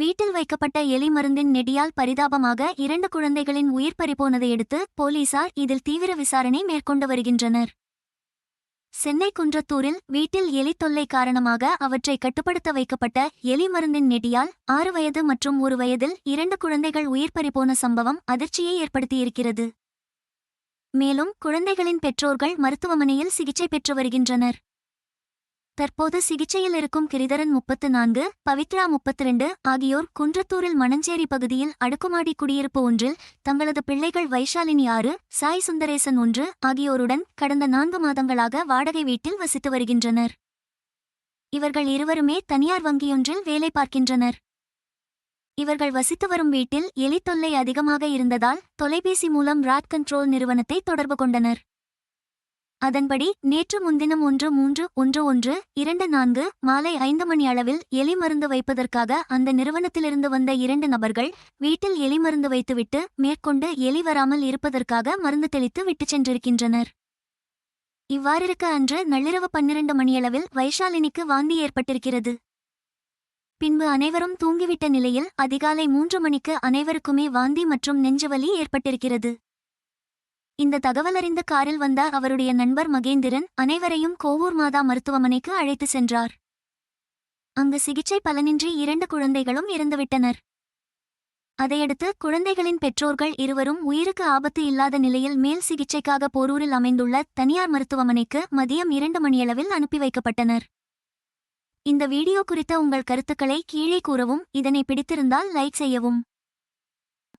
வீட்டில் வைக்கப்பட்ட எலி மருந்தின் நெடியால் பரிதாபமாக இரண்டு குழந்தைகளின் உயிர் பறிபோனதையடுத்து போலீசார் இதில் தீவிர விசாரணை மேற்கொண்டு வருகின்றனர். சென்னை குன்றத்தூரில் வீட்டில் எலி தொல்லை காரணமாக அவற்றை கட்டுப்படுத்த வைக்கப்பட்ட எலி மருந்தின் நெடியால் ஆறு வயது மற்றும் ஒரு வயதில் இரண்டு குழந்தைகள் உயிர் பறிபோன சம்பவம் அதிர்ச்சியை ஏற்படுத்தியிருக்கிறது. மேலும் குழந்தைகளின் பெற்றோர்கள் மருத்துவமனையில் சிகிச்சை பெற்று வருகின்றனர். தற்போது சிகிச்சையில் இருக்கும் கிரிதரன் முப்பத்து நான்கு பவித்ரா முப்பத்தி ரெண்டு ஆகியோர் குன்றத்தூரில் மணஞ்சேரி பகுதியில் அடுக்குமாடி குடியிருப்பு ஒன்றில் தங்களது பிள்ளைகள் வைஷாலினி ஆறு சாய் சுந்தரேசன் ஒன்று ஆகியோருடன் கடந்த நான்கு மாதங்களாக வாடகை வீட்டில் வசித்து வருகின்றனர். இவர்கள் இருவருமே தனியார் வங்கியொன்றில் வேலை பார்க்கின்றனர். இவர்கள் வசித்து வரும் வீட்டில் எலி தொல்லை அதிகமாக இருந்ததால் தொலைபேசி மூலம் ராட் கண்ட்ரோல் நிறுவனத்தை தொடர்பு கொண்டனர். அதன்படி நேற்று முன்தினம் ஒன்று மூன்று ஒன்று ஒன்று இரண்டு நான்கு மாலை ஐந்து மணி அளவில் எலி மருந்து வைப்பதற்காக அந்த நிறுவனத்திலிருந்து வந்த இரண்டு நபர்கள் வீட்டில் எலி மருந்து வைத்துவிட்டு மேற்கொண்டு எலி வராமல் இருப்பதற்காக மருந்து தெளித்து விட்டுச் சென்றிருக்கின்றனர். இவ்வாறிருக்க அன்று நள்ளிரவு பன்னிரண்டு மணியளவில் வைஷாலினிக்கு வாந்தி ஏற்பட்டிருக்கிறது. பின்பு அனைவரும் தூங்கிவிட்ட நிலையில் அதிகாலை மூன்று மணிக்கு அனைவருக்குமே வாந்தி மற்றும் நெஞ்சுவலி ஏற்பட்டிருக்கிறது. இந்த தகவலறிந்த காரில் வந்த அவருடைய நண்பர் மகேந்திரன். அனைவரையும் கோவூர் மாதா மருத்துவமனைக்கு அழைத்து சென்றார். அங்கு சிகிச்சை பலனின்றி இரண்டு குழந்தைகளும் இறந்துவிட்டனர். அதையடுத்து குழந்தைகளின் பெற்றோர்கள் இருவரும் உயிருக்கு ஆபத்து இல்லாத நிலையில் மேல் சிகிச்சைக்காக போரூரில் அமைந்துள்ள தனியார் மருத்துவமனைக்கு மதியம் இரண்டு மணியளவில் அனுப்பி வைக்கப்பட்டனர். இந்த வீடியோ குறித்த உங்கள் கருத்துக்களை கீழே கூறவும் இதனை பிடித்திருந்தால் லைக் செய்யவும்.